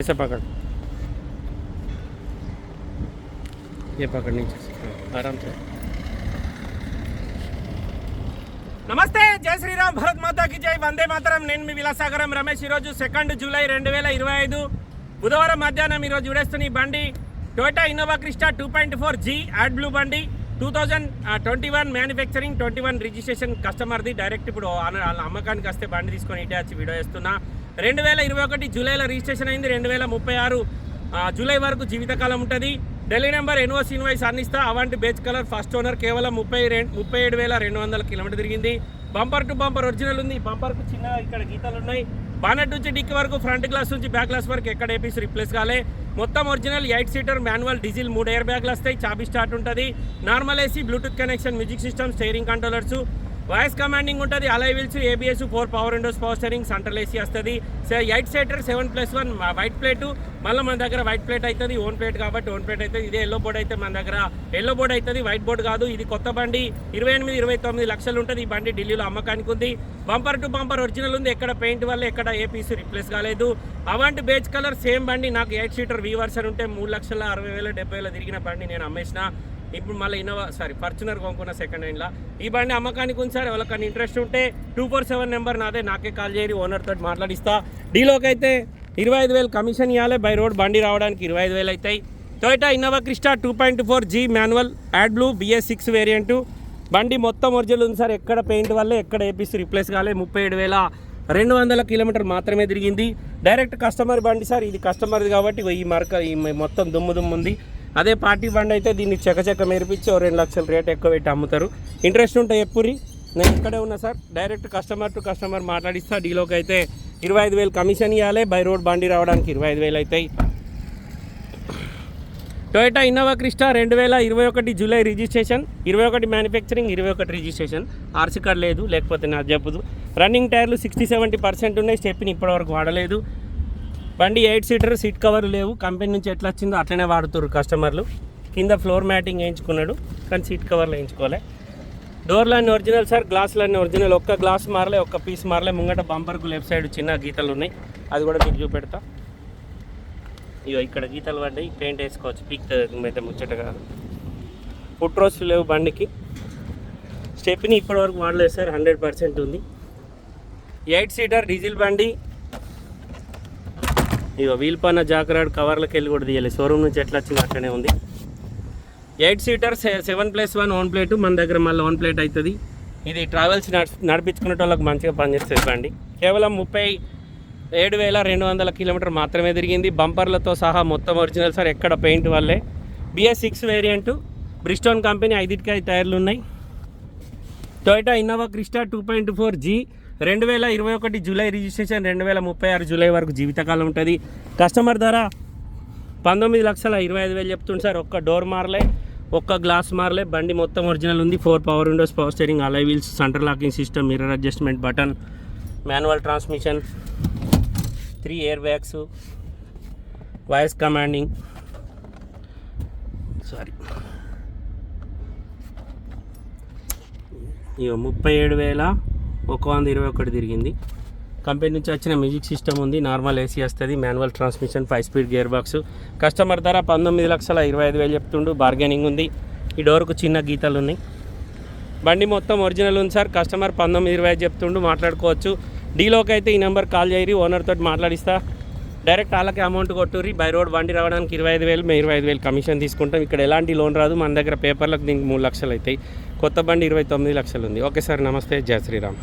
ऐसा पकड़ ये पकड़ नीचे से हाँ, आराम से నమస్తే జై శ్రీరామ్ భరత్ మాతాకి జై వందే మాతరం నేను మీ విలాసాగరం రమేష్ ఈరోజు సెకండ్ జూలై రెండు వేల ఇరవై ఐదు బుధవారం మధ్యాహ్నం ఈరోజు చూడేస్తున్న ఈ బండి Toyota Innova Crysta two point four G add blue బండి two thousand twenty one manufacturing twenty one registration కస్టమర్ది direct ఇప్పుడు ఆన- వాళ్ళ అమ్మకానికి వస్తే బండి తీసుకొని ఇటే వచ్చి వీడియో వేస్తున్నా రెండు వేల ఇరవై ఒకటి జూలైలో రిజిస్ట్రేషన్ అయింది. రెండు వేల ముప్పై ఆరు జూలై వరకు జీవితకాలం ఉంటుంది. ఢిల్లీ నెంబర్ ఎన్ఓసి ఇన్వాయిస్ అందిస్తా అవంటి బేజ్ కలర్ ఫస్ట్ ఓనర్ కేవలం ముప్పై రెండు ముప్పై ఏడు వేల రెండు వందల కిలోమీటర్ తిరిగింది. బంపర్ టు బంపర్ ఒరిజినల్ ఉంది. బంపర్కు చిన్న ఇక్కడ గీతాలు ఉన్నాయి. బానెట్ నుంచి డిక్ వరకు ఫ్రంట్ గ్లాస్ నుంచి బ్యాక్ గ్లాస్ వరకు ఎక్కడ ఏపీస్ రిప్లేస్ కాలే. మొత్తం original eight seater manual diesel మూడు ఎయిర్ బ్యాగ్లు వస్తాయి. చాబీ స్టార్ట్ ఉంటుంది. Normal AC Bluetooth connection music system steering controllers voice commanding ఉంటుంది. Alloy wheels ABS four power windows power steering central AC వస్తుంది. Eight seater seven plus one white plate మళ్ళీ మన దగ్గర వైట్ ప్లేట్ అవుతుంది ఓన్ ప్లేట్ కాబట్టి own plate అవుతుంది ఇదే yellow board అయితే మన దగ్గర ఎల్లో బోర్డ్ అవుతుంది వైట్ బోర్డ్ కాదు. ఇది కొత్త బండి. ఇరవై ఎనిమిది ఇరవై తొమ్మిది లక్షలు ఉంటుంది ఈ బండి ఢిల్లీలో అమ్మకానికి ఉంది. బంపర్ టు బంపర్ ఒరిజినల్ ఉంది. ఎక్కడ పెయింట్ వల్ల ఎక్కడ ఏ పీస్ రిప్లేస్ కాలేదు. అవంటి బేజ్ కలర్ సేమ్ బండి. నాకు ఎయిట్ సీటర్ వీ వర్షన్ ఉంటే మూడు లక్షల అరవై వేల డెబ్బై వేల తిరిగిన బండి నేను అమ్మేసిన. ఇప్పుడు మళ్ళీ ఇన్నోవా సారీ ఫార్చునర్ కొనుక్కున్న సెకండ్ హ్యాండ్లో ఈ బండి అమ్మకానికి ఉంది సార్ ఎవరికైనా ఇంట్రెస్ట్ ఉంటే టూ ఫోర్ సెవెన్ నెంబర్ నాదే నాకే కాల్ చేయరు ఓనర్ తోటి మాట్లాడిస్తా. డీలోకి అయితే ఇరవై ఐదు వేలు కమిషన్ ఇవ్వాలి బై రోడ్ బండి రావడానికి ఇరవై ఐదు వేలు అవుతాయి. Toyota Innova Crysta two point four G manual ad blue BS six variant బండి మొత్తం ఒరిజినల్ ఉంది సార్ ఎక్కడ పెయింట్ వల్ల ఎక్కడ ఏపీసీ రిప్లేస్ కాలేదు ముప్పై ఏడు వేల రెండు వందల కిలోమీటర్ మాత్రమే తిరిగింది. డైరెక్ట్ కస్టమర్ బండి సార్ ఇది కస్టమర్ది కాబట్టి ఈ మరక ఈ మొత్తం దుమ్ము దుమ్ము ఉంది. అదే పార్టీ బండి అయితే దీన్ని చెకచెక్క మెరిపించి ఓ రెండు లక్షల రేట్ ఎక్కువ పెట్టి అమ్ముతారు. ఇంట్రెస్ట్ ఉంటే ఎప్పురి నేను ఇక్కడే ఉన్నా sir. Direct customer to customer మాట్లాడిస్తా. డీలోకి అయితే ఇరవై ఐదు వేలు కమిషన్ ఇవ్వాలి. బై రోడ్ బండి రావడానికి ఇరవై ఐదు వేలు అవుతాయి. టొయోటా ఇన్నోవా క్రిస్టా రెండు వేల ఇరవై ఒకటి జూలై రిజిస్ట్రేషన్. ఇరవై ఒకటి మ్యానుఫ్యాక్చరింగ్ ఇరవై ఒకటి రిజిస్ట్రేషన్. ఆర్సీ కార్డ్ లేదు లేకపోతే నాకు చెప్పదు. రన్నింగ్ టైర్లు సిక్స్టీ సెవెంటీ పర్సెంట్ ఉన్నాయి. స్టెప్ని ఇప్పటివరకు వాడలేదు. బండి ఎయిట్ సీటర్ సీట్ కవర్ లేవు. కంపెనీ నుంచి ఎట్లా వచ్చిందో అట్లనే వాడుతున్నారు కస్టమర్లు. కింద ఫ్లోర్ మ్యాటింగ్ వేయించుకున్నాడు కానీ సీట్ కవర్లు వేయించుకోలే. డోర్లన్నీ ఒరిజినల్ సార్ గ్లాసులన్నీ ఒరిజినల్. ఒక్క గ్లాస్ మారలే ఒక్క పీస్ మారలే. ముంగట బంపర్కు లెఫ్ట్ సైడ్ చిన్న గీతలు ఉన్నాయి. అది కూడా మీకు చూపెడతా. ఇగో ఇక్కడ గీతలు పడ్డాయి. పెయింట్ వేసుకోవచ్చు. పీక్ అయితే ముచ్చట కాదు. ఫుట్ రోస్ట్ లేవు బండికి. స్టెప్ని ఇప్పటివరకు వాడలేదు సార్. హండ్రెడ్ పర్సెంట్ ఉంది. ఎయిట్ సీటర్ డీజిల్ బండి ఇగో వీల్ పన్న జాకరాడ్ కవర్లకు వెళ్ళి కూడా తీయాలి. షోరూమ్ నుంచి ఎట్లా వచ్చింది అట్లనే ఉంది. Eight seater seven plus one own plate మన దగ్గర మళ్ళీ ఓన్ ప్లేట్ అవుతుంది ఇది ట్రావెల్స్ నడిపించుకునే వాళ్ళకి మంచిగా పనిచేస్తుంది బండి. కేవలం ముప్పై ఏడు వేల రెండు వందల కిలోమీటర్ మాత్రమే తిరిగింది. బంపర్లతో సహా మొత్తం ఒరిజినల్ సార్ ఎక్కడ పెయింట్ వల్లే BS six variant Bridgestone company ఐదింటికి ఐదు టైర్లు ఉన్నాయి. Toyota Innova Crysta two point four G రెండు వేల ఇరవై ఒకటి జూలై రిజిస్ట్రేషన్ రెండు వేల ముప్పై ఆరు జూలై వరకు జీవితకాలం ఉంటుంది. కస్టమర్ ధర పంతొమ్మిది లక్షల ఇరవై ఐదు వేలు చెప్తుంది సార్. ఒక్క డోర్ మారలే ఒక్క గ్లాస్ మారలే. బండి మొత్తం ఒరిజినల్ ఉంది. Four power windows power steering alloy wheels centre locking system mirror adjustment button manual transmission three air bags voice commanding. Sorry. ఇక ముప్పై ఏడు వేల ఒక వంద ఇరవై ఒకటి తిరిగింది. కంపెనీ నుంచి వచ్చిన మ్యూజిక్ సిస్టమ్ ఉంది నార్మల్ ఏసీ వస్తుంది manual transmission five speed gear box. Customer ధర పంతొమ్మిది లక్షల ఇరవై ఐదు వేలు చెప్తుండు బార్గెనింగ్ ఉంది. ఈ డోర్కు చిన్న గీతలు ఉన్నాయి. బండి మొత్తం ఒరిజినల్ ఉంది సార్ కస్టమర్ పంతొమ్మిది ఇరవై ఐదు చెప్తుండు మాట్లాడుకోవచ్చు. డీలోకి అయితే ఈ నెంబర్ కాల్ చేయరి ఓనర్ తోటి మాట్లాడిస్తా. డైరెక్ట్ వాళ్ళకి అమౌంట్ కొట్టుర్రి. బై రోడ్ బండి రావడానికి ఇరవై ఐదు వేలు మేము ఇరవై ఐదు వేలు కమిషన్ తీసుకుంటాం. ఇక్కడ ఎలాంటి లోన్ రాదు. మన దగ్గర పేపర్లకు దీనికి మూడు లక్షలు అవుతాయి. కొత్త బండి ఇరవై తొమ్మిది లక్షలు ఉంది. ఓకే సార్ నమస్తే. జయ శ్రీరామ్.